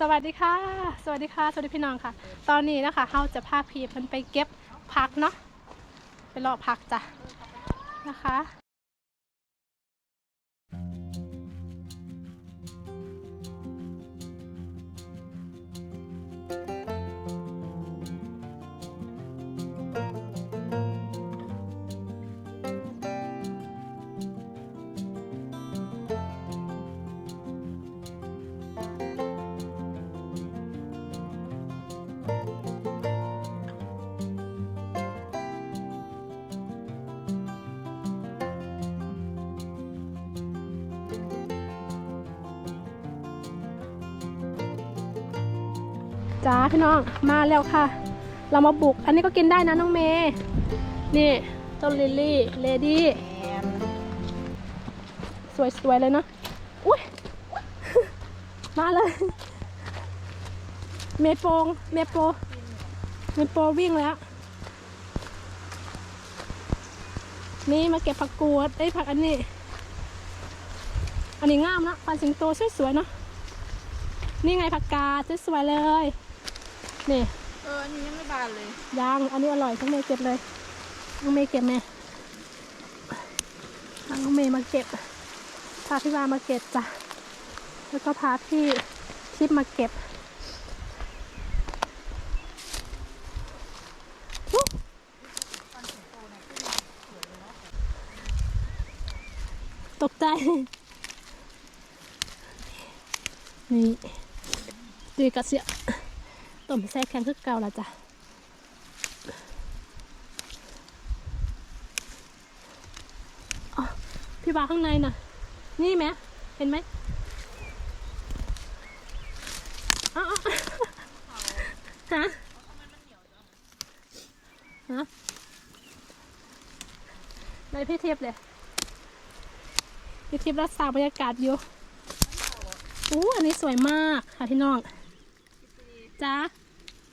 สวัสดีค่ะ สวัสดีค่ะ สวัสดีพี่น้องค่ะ ตอนนี้นะคะเราจะพาพี่เพิ่นไปเก็บผักเนาะไปรอผักจ้ะนะคะ จ้าพี่น้องมาแล้วค่ะ เรามาบุก อันนี้ก็กินได้นะน้องเมย์นี่ต้นลิลลี่เลดี้สวยๆเลยเนาะอุ้ยมาเลย เมโปงเมโปเมโปวิ่งแล้ว นี่มาเก็บผักกูดไอ้ผักอันนี้ อันนี้งามนะปันสิงโตสวยๆเนาะนี่ไงผักกาดสวยๆเลย นี่ เออ อันนี้ยังไม่บานเลย ยาง อันนี้อร่อยทั้งเมย์เก็บเลยน้องเมย์เก็บไหมน้องเมย์มาเก็บ พาพี่วามาเก็บจ้ะ แล้วก็พาพี่ทิพย์มาเก็บอุ๊ยตกใจ นี่ดีกระเสีย ต้มแซ่แข็งคือเก่าละจ้ะอ๋อพี่บาข้างในน่ะ นี่ไหมเห็นไหมอ๋ออ๋อฮะฮะในพี่เทียบเลยพี่เทียบรักษาบรรยากาศอยู่อู้อันนี้สวยมากค่ะพี่น้องจ้า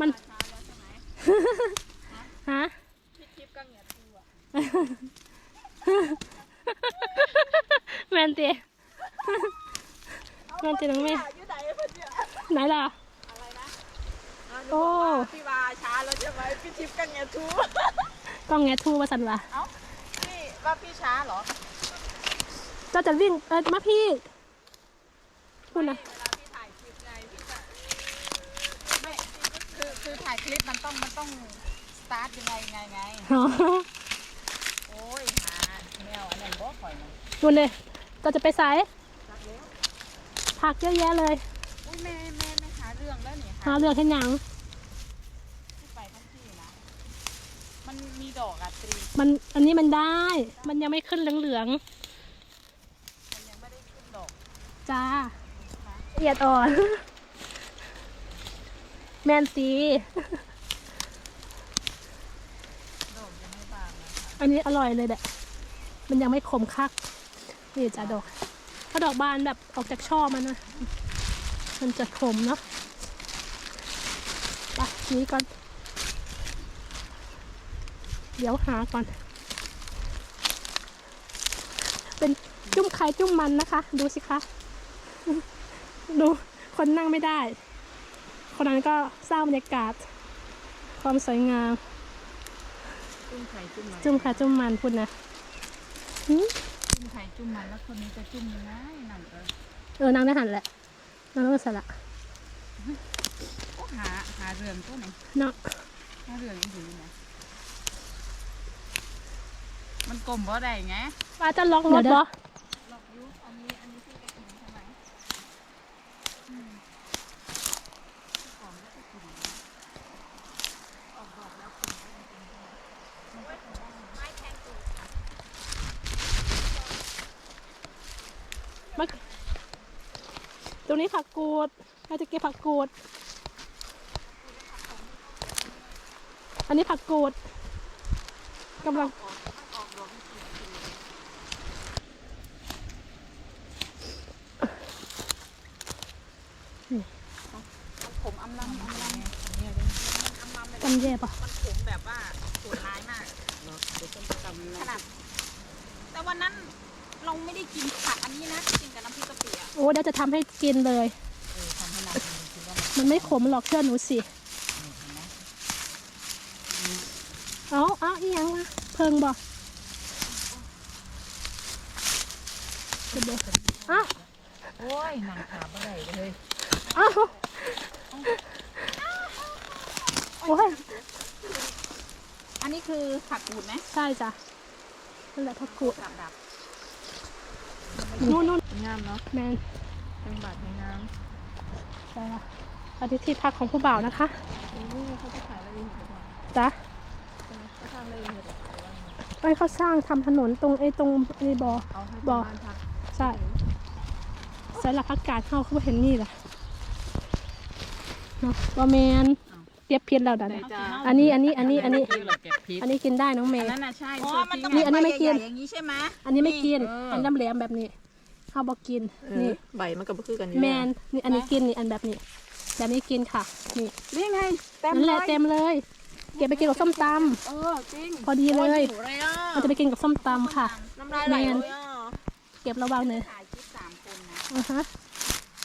มัน ฮะพี่ทิพย์ก็เหงียดดูอะแมนตีแมนตีน้องเมย์อยู่ไหนเพื่อนเนี่ยไหนล่ะอะไรนะอะหนูโอ้บอกว่าพี่วาช้าแล้วใช่ไหมพี่ทิพย์ก็เหงียดทูกล้องแงทูมาสันวะเอ้าพี่ว่าพี่ช้าเหรอเจ้าจะวิ่งเออมาพี่พูดนะ เวลาพี่ถ่ายคลิปไงพี่จะไม่ คือคือถ่ายคลิปมันต้องมันต้องสตาร์ทยังไงไงไงอ๋อโอ้ยหาแมวอันนั้นบ่ข่อยนะนู่นเลยเจ้าจะไปสายจักแล้วผักเยอะแยะเลย อุ้ยแม่แม่ไม่หาเรื่องแล้วนี่หาเรื่องให้หยังที่ไปทั้งที่นะมันมีดอกอะตรีมันอันนี้มันได้ มันยังไม่ขึ้นเหลืองมันยังไม่ได้ขึ้นดอกๆจ้า ละเอียดอ่อน แมนตีอันนี้อร่อยเลยแหละมันยังไม่ขมคัก นี่จ้ะดอก ถ้าดอกบานแบบออกจากช่อมันนะ มันจะขมเนาะไปนี้ก่อน เดี๋ยวหาก่อน เป็นจุ่มไข่จุ่มมันนะคะ ดูสิคะ ดูคนนั่งไม่ได้ คนนั้นก็สร้างบรรยากาศ ความสวยงาม จุ่มไข่จุ่มมันจุ่มค่ะจุ่มมันพูดนะหืมจุ่มไข่จุ่มมันแล้วคนนี้จะจุ่มยังไงนั่นก็เออนางได้หันแหละนางต้องสละโอ้หาหาเรื่องตัวไหนเนาะหาเรื่องอีกอยู่นะมันกลมบ่ได้ไงว่าจะล็อกรถบ่ หลอกยุอันนี้อันนี้พี่กระถิ่นใช่ไหมอืมของไม่กระถิ่นนะออกดอกแล้วคุณก็จริงๆใช่ไหมมันก็จะได้ไม้แทงตูด มาตรง นี้ผักกูดเราจะเก็บผักกูด อันนี้ผักกูดกำลังออกมันออกดอกจริงๆมันขมอำลำอำลำเนี่ยเลยมันอำลำเลยกำแย่ปะมันขมแบบว่าโหดร้ายมากขนาดแต่วันนั้นเราไม่ได้กินผักอันนี้นะกินกับน้ำพริกกะปิอะโอ้เดี๋ยวจะทำให้ กินเลยเออทำให้เราดูสิว่ามันไม่ขมหรอกเชื่อหนูสิเอาเอาอีหยังมาเพิงบ่เดี๋ยวๆเอาโอ้ยหนังขาบ่ได้เลยเอาโอ้ยอันนี้คือผักกูดไหมใช่จ้ะนั่นแหละพักกูดผักดับนู่นนู่นงามเนาะแมน เป็นบาทในน้ใช่ละอันนี้ที่พักของผู้บ่าวนะคะำโอ้เขาจะขายอะไรอยู่หรือเปล่าจ้ะเขาทำอะไรอยู่หรือเปล่าไอ้ยเขาสร้างทำถนนตรงไอ้ตรงไอ้บ่อเอาให้บ่เป็นบ้านพักใช่สายหลักอากาศเข้าเขาบ่เห็นนี่แหละเนาะบอแมนเตียบเพียนแล้วดันอันนี้อันนี้อันนี้อันนี้เก็บพริกอันนี้กินได้น้องเมอันย์นั้นน่ะใช่อ๋อมันต้องนี่อันนี้ไม่กินใบใหญ่ๆอย่างนี้ใช่ไหมอันนี้ไม่กินเอออัอันน้ำแหลมแบบนี้ ข้าวบอกกินนี่ใบมันก็บ่คือกันอยู่แมนนี่อันนี้กินนี่อันแบบนี้แบบนี้กินค่ะ นี่นี่ไงเต็มนั่นแหเลละยเต็มเลย เก็บไปกินกับส้มตเออจริงำพอดีเลยหิวเลยอะเราจะไปกินกับส้มตำค่ะ น้ำลายไหลแมนเลยอะเก็บระวังเลยถ่ายคลิปสามคนนะอ่าฮะ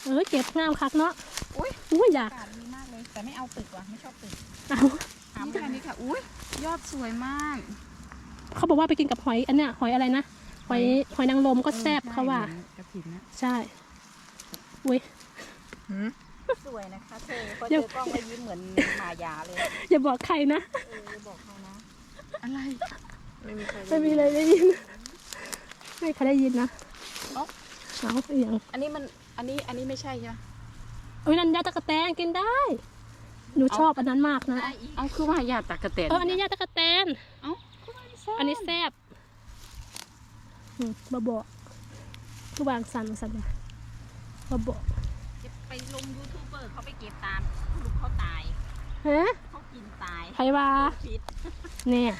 เออเก็บงามคักเนาะอุ๊ย อุ้ยอยากอากาศดีมากเลย แต่ไม่เอาตึกว่ะ ไม่ชอบตึกเอาถามนี่ค่ะนี่ค่ะ อุ้ยยอดสวยมากเขาบอกว่าไปกินกับหอยอันเนี้ยหอยอะไรนะหอยหอยนางรมก็แซ่บเขาว่า กระถิ่นนะใช่อุ้ยสวยนะคะเธอพอเดี๋เจยวอกล้องแล้วยิ้มเหมือนหมายาเลยอย่าบอกใครนะเออบอกเขานะ อะไรไม่มีใครไม่มีเลยได้ยินไม่ใครได้ยินนะเอาเอาอย่างอันนี้มันอันนี้อันนี้ไม่ใช่ใช่ไหมเอ้ยนันยาตะกะแตนกินได้หนูชอบอันนั้นมากนะได้อีกเอาคือว่าหยาดตากระเตนเอออันนี้ยาตะกะแตนเอ้าก็ไม่ได้ซ่อันนี้แซ่บอืมบะบอก คือวางสันสันนะบะบอกจะไปลงยูทูบเบอร์เขาไปเก็บตามลูกเขาตายฮะเขากินตายไผว่าพิษเนี่ย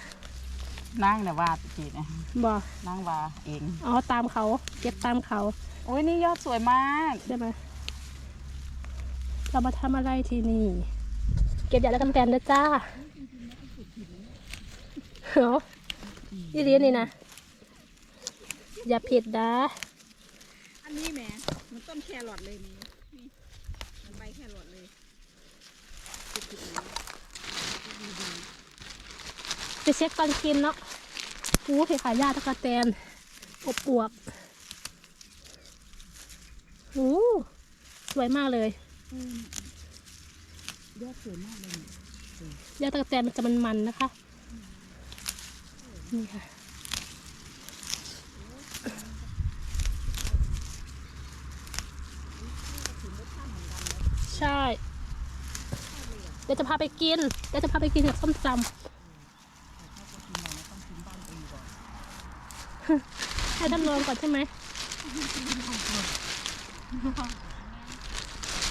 นั่งแต่ว่าจีนะบอกนั่งว่าเองอ๋อตามเขาเก็บตามเขาโอ้ยนี่ยอดสวยมากได้ไหมเรามาทำอะไรที่นี่ เก็บยาตะกะแตนนะจ้าเฮ้ยนี่เรียนนี่นะอย่าผิดนะอันนี้แหมมัน ต้นแครอทเลยนี่นี่มันใบแครอทเลยไปเช็คตอนกินเนาะอู้เห็ดขายยาตะกะแตนอบอวบๆอู้สวยมากเลยยอดสวยมากเลยยาตะกะแตนมันจะมันๆนะคะ นี่ค่ะ ใช่เดี๋ยวจะพาไปกินเดี๋ยวจะพาไปกินกับส้มตำให้ท่านลองก่อนใช่ไหม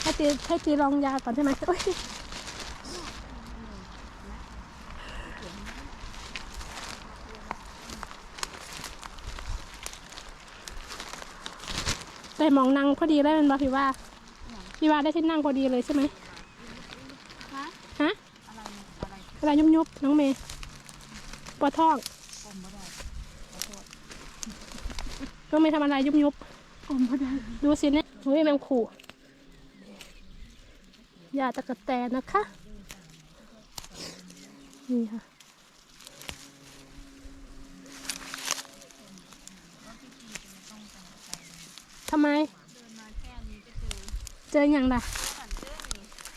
ให้ตีให้ตีลองยาก่อนใช่ไหมโอ๊ยได้หมองนั่งพอดีเลยมันบอพี่ว่า พี่ว่าได้ที่นั่งพอดีเลยใช่ไหมฮะอะไรอะไรอะไรยุบยุบๆน้องเมย์ปวดท้องน้องเมย์ทำอะไรยุบยุบดูสิเนี่ยเฮ้ยแมงขู่ยาตะกะแตนนะคะ นี่ค่ะทำไม เจออย่างไร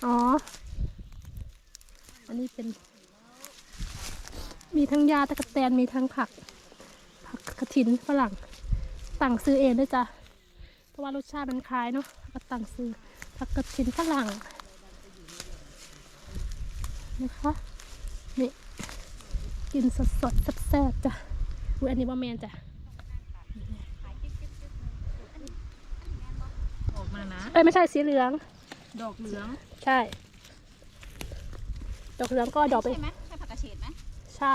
อ๋อ อันนี้เป็น มีทั้งยาตะกะแตนมีทั้งผัก ผักกระถินฝรั่งต่างซื้อเองด้วยจ้ะ เพราะว่ารสชาติมันคล้ายเนาะก็ต่างซื้อผักกระถินฝรั่งนะคะนี่กินสดสดๆแซ่บๆจ้ะอุ้ยอันนี้ว่าแมนจ้ะ ออก มานะ เอ้ยไม่ใช่สีเหลือง ดอกเหลืองใช่ ดอกเหลืองก็ดอกไป ใช่ไหมใช่ผักกระเฉดไหมใช่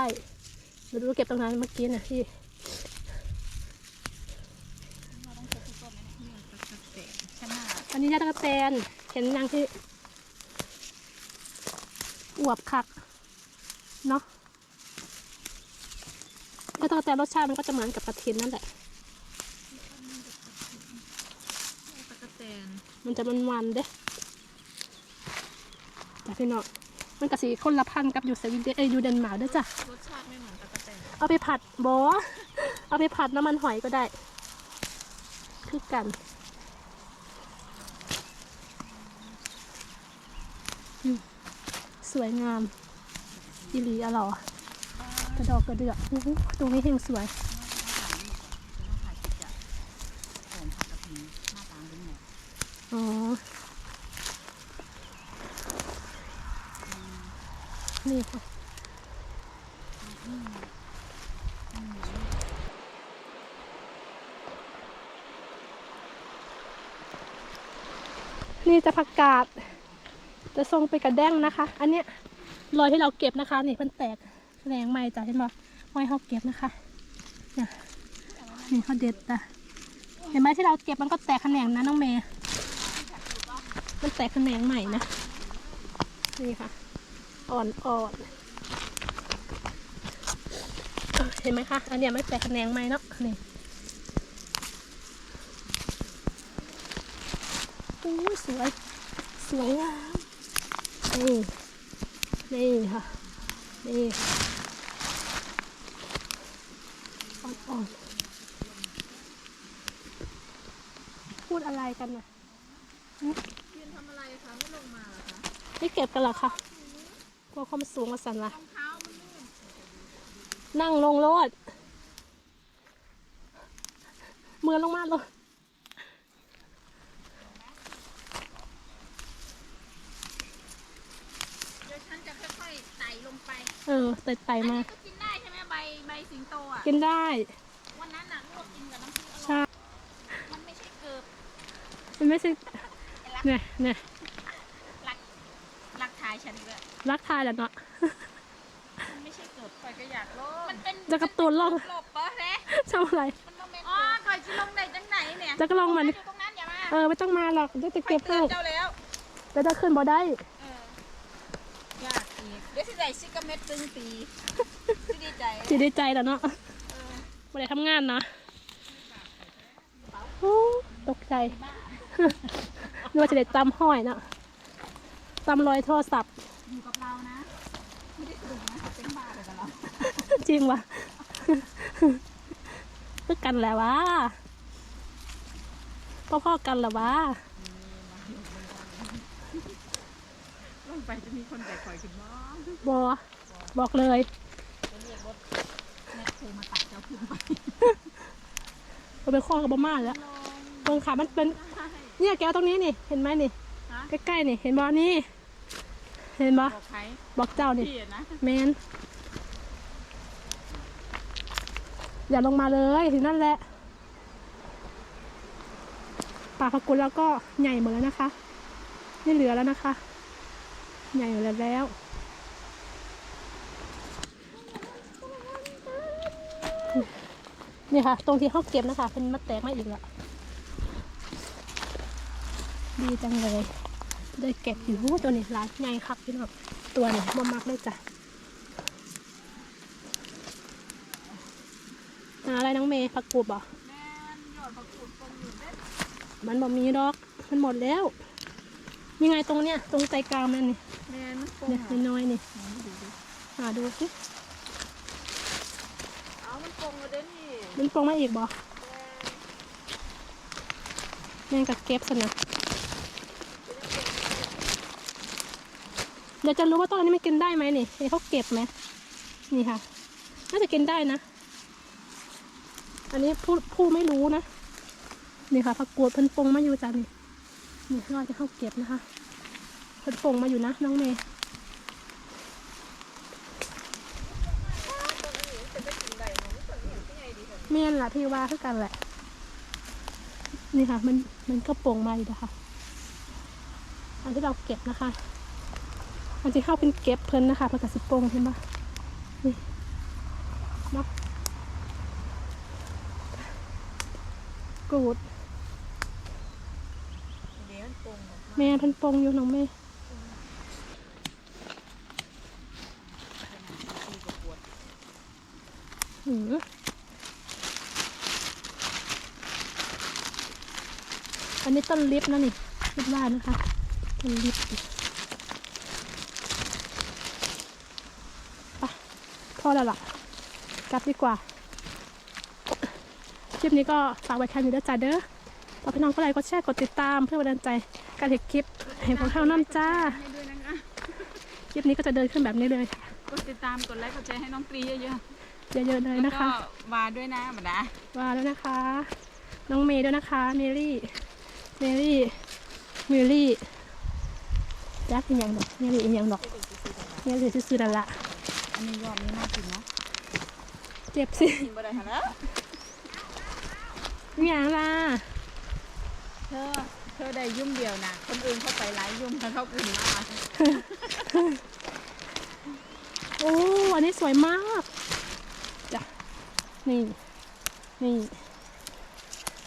เดี๋ยวดูเก็บตรงนั้นเมื่อกี้นะพี่ เราต้องพกทุกต้นนะเนี่ยตะกะเตนใช่ไหมอันนี้ยาตะกะแตนเห็นนางที่อวบคักเนาะยาตะกะแตนรสชาติมันก็จะเหมือนกับกระเทียมนั่นแหละ ตะกะเตน มันจะมันมันๆเด้จ้ะพี่น้องมันก็สีคนละพันกับอยู่สวีเดนเอ้ยอยู่เดนมาร์กเด้วยจ้ะรสชาติไม่เหมือนตะกะแตนเอาไปผัดบอเอาไปผัดน้ำมันหอยก็ได้ คือกันอืมสวยงามอีหลีอะเหรอกระดอกกระเดือกอู้หูตรงนี้เฮงสวย อ๋อนี่ค่ะนี่จะผักกาด จะทรงไปกระแด้งนะคะ อันเนี้ยรอยที่เราเก็บนะคะ นี่มันแตกแขนงใหม่จ้ะเห็นบ่ห้อยเขาเก็บนะคะเนี่ยนี่เขาเด็ดจ้ะเห็นไหมที่เราเก็บมันก็แตกแขนงนะน้องเมย์ มันแตกแขนงใหม่นะ นี่ค่ะ อ่อนอ่อนเห็นไหมคะ อันเนี้ยมันแตกแขนงใหม่เนาะ นี่โอ้สวย สวยงาม นี่ นี่ค่ะ นี่ อ่อนๆพูดอะไรกันน่ะยื นทำอะไรคะไม่ลงมาเหรอคะไม่เก็บกันเหรอคะกลัวความสูงมาสั่นละรองเท้ามันลื่นนั่งลงรถมือลงมาเลยเดี๋ยวฉันจะค่อยๆไต่ลงไปเออไต่ไต่อันมานี้ก็กินได้ใช่ไหมใบใบสิงโตอะกินได้ วันนั้นน่ะลวกกินกับน้ำพริกอร่ใช่อยมันไม่ใช่เกิบมันไม่ใช่ไอ้รัก เนี่ยเนี่ยรักรักทายฉันเลยรักทายแหละเนาะมันไม่ใช่เกิบคอยก็อยากลงมันเป็นจะกระตุ้นลงหลบปะแท้ทำอะไรมันโมเมนต์อ๋อคอยชิลงได้จังไหนเนี่ยจะก็ลงมาอดิยู่ตรงนั้นอย่ามาเออไม่ต้องมาหรอกเดี๋ยวจะเก็บเตืให้อนเจ้าแล้วแล้วจะขึ้นบ่ได้เออยากอีกเดี๋ยวสิใส่ซิกาเม็ดตึงปีสิดีใจสิได้ใจแล้วเนาะเออไม่ได้ทำงานเนาะโอ้ตกใจ นึกว่าจะได้ตำห้อยเนาะตำรอยโทรศัพท์อยู่กับเรานะ ไม่ได้สนุกนะเป็นบ้าเลยกับเราจริงวะคือกันแหละวะพ่อๆกันแหละวะลงไปจะมีคนแบกคอยขึ้นบ้างบอบอกเลยจะเรียกรถแม็กโคมาตัดเจ้าขึ้นไปมันเป็นข้อกับบม่าแล้วตรงขามันเป็น เนี่ยแก้วตรงนี้นี่ เห็นไหมนี่ ฮะใกล้ๆนี่ เห็นบอนี่ เห็นบอบอกใครบอกเจ้านี่ พี่อะนะแมนอย่าลงมาเลยที่นั่นแหละป่าพกุลแล้วก็ใหญ่หมดแล้วนะคะไม่เหลือแล้วนะคะ ใหญ่หมดแล้ว นี่ค่ะ ตรงที่เขาเก็บนะคะเป็นมาแตกมาอีกแล้ว ดีจังเลยได้เก็บอยู่ตัวนี้ร้านใหญ่ครับพี่น้องตัวนี้บ่มักเลยจ้ะหาอะไรน้องเมย์ผักกูดบ่แม่นยอดประกูดปมอยู่เด้อมันบ่มีดอก มันหมดแล้ว ยังไงตรงเนี้ยตรงใจกลางนั่นนี่แม่นมันปมเนี่ยหาน้อยๆนี่ดูดิหาดูสิเอามันปมมาเด้อนี่มันปองมาอีกบ่แม่นแม่งกับเก็บสนะ ดี๋ยวจะรู้ว่าต้นนี้มันกินได้ไหมนี่เห็นเขาเก็บไหมนี่ค่ะ น่าจะกินได้นะ อันนี้ผู้ผู้ไม่รู้นะ นี่ค่ะผักกูดเพิ่นปงมาอยู่จ้ะนี่นี่เราจะเข้าเก็บนะคะเพิ่นปงมาอยู่นะน้องเมย์เมียนล่ะพี่ว่าคือกันแหละ นี่ค่ะ มันมันก็ปงมาอยู่นะคะอันที่เราเก็บนะคะ อันที่เข้าเป็นเก็บเพิ่นนะคะประกาศสิปงเห็นปะนี่เนาะกูดเมียพันปมออกมาแม่เพันปงอยู่น้องแม่อืออันนี้ต้นลิฟนะนี่คิดว่านะคะต้นลิฟ อแล้วล่ะ กลับดีกว่า คลิปนี้ก็ฝากไว้แค่นี้เด้อจ้าเด้อฝากพี่น้องก็ไลค์กดแชร์กดติดตามเพื่อเป็นกำลังใจการเห็นคลิปเห็นของเท่าน้ำจ้า ให้ด้วยนะคะคลิปนี้ก็จะเดินขึ้นแบบนี้เลยค่ะกดติดตามกดไลค์กดแชร์ให้น้องตรีเยอะเยอะๆเลๆยแล้วนะก็คะ วาด้วยนะหมาดาว่าแล้วนะคะ น้องเมย์ด้วยนะคะ เมลี่ เมลี่ เมลี่ยักษ์อีกอย่างดอกเมลี่อีกอย่างดอกเมลี่ซื่อๆนั่นละ อันนี้ยอดนี้น่ากินเนาะเจ็บสิกินบ่ได้หรออหย่างล่ะเธอเธอได้ยุ่มเดียวนะคนอื่นเข้าไปไลฟ์ยุ่มเขาเข้าอุ่นมากโอ้อันนี้สวยมากจ้ะนี่ นี่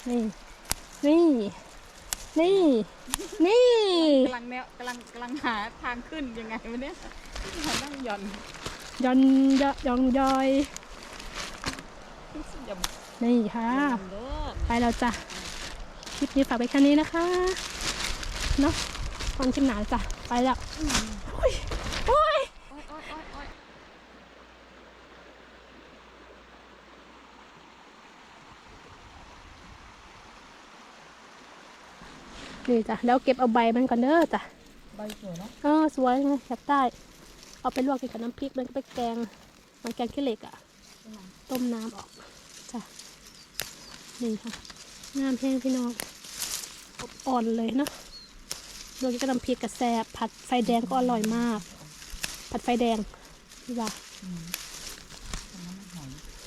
นี่ นี่นี่ นี่กำลังแนวกำลังกำลังหาทางขึ้นยังไงวะเนี่ยเขานั่งหย่อน ยอนยอยองยอยอย่านี่ค่ะเด้อไปแล้วจ้ะ คลิปนี้ฝากไว้แค่นี้นะคะ เนาะฟังคลิปหนาจ้ะ ไปแล้วโอ้ยโอ้ยโอ๊ยโอ๊ยโอ๊ยโอ๊ยนี่จ้ะ แล้วเก็บเอาใบมันก่อนเด้อจ้ะ ใบสวยเนาะ เออ สวยไงอยากได้ เอาไปลวกกินกับน้ำพริกมันก็ไปแกงมันแกงขี้เหล็กอะ่ะ ต้มน้ำออกจ้ะนี่ค่ะงามแห้งพี่น้องอบอ่อนเลยเนาะลวกกินกับน้ำพริกกับแซบผัดไฟแดงก็อร่อยมาก ผัดไฟแดงนี่ว่า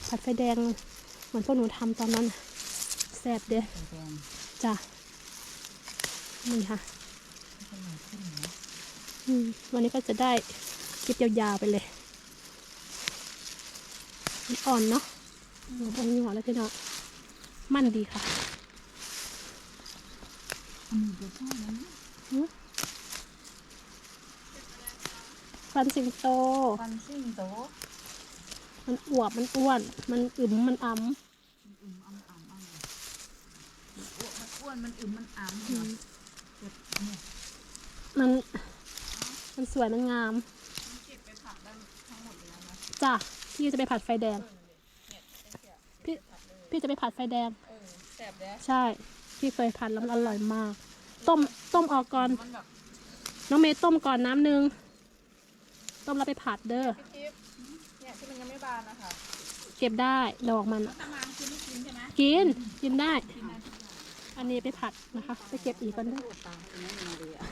ผัดไฟแดงเหมือนพวกหนูทำตอนนั้นแซบเด้อจ้ะนี่ค่ะวันนี้ก็จะได้ คลิปยาวๆไปเลยมันอ่อนเนาะหัวบนหัวแล้วพี่น้องมั่นดีค่ะอืมเดี๋ยวพ่อนะฟันสิงโต ฟันซิ่งโต มันอวบ มันอ้วน มันอึม มันอ้ำอึมอ่ำอ่ำอ่ำมันอ้วน มันอึม มันอ่ำอืมเก็บเนี่ยมัน มันสวย มันงาม จ้ะพี่จะไปผัดไฟแดง พี่พี่จะไปผัดไฟแดง เออแซ่บเด้อใช่ พี่เคยผัดแล้วมันอร่อยมาก ต้มต้มออกก่อน มันแบบน้องเมย์ต้มก่อนน้ำหนึ่งต้มแล้วไปผัดเด้อ พี่ทิพย์เนี่ยที่มันยังไม่บานนะคะเก็บได้ดอกมันอะตะมางคือไม่กินใช่ไหมกิน กินได้กินได้ทุกอย่างอันนี้ไปผัดนะคะ ไปเก็บอีกก่อนเด้อตามนี้มาดีอะ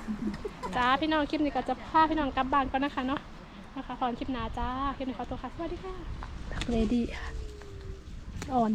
จ้าพี่น้องคลิปนี้ก็จะพาพี่น้องกลับบ้านก่อนนะคะเนาะ นะคะขอคลิปหนาจ้าคลิปนี้ขอตัวค่ะ สวัสดีค่ะเลดี้อ่อน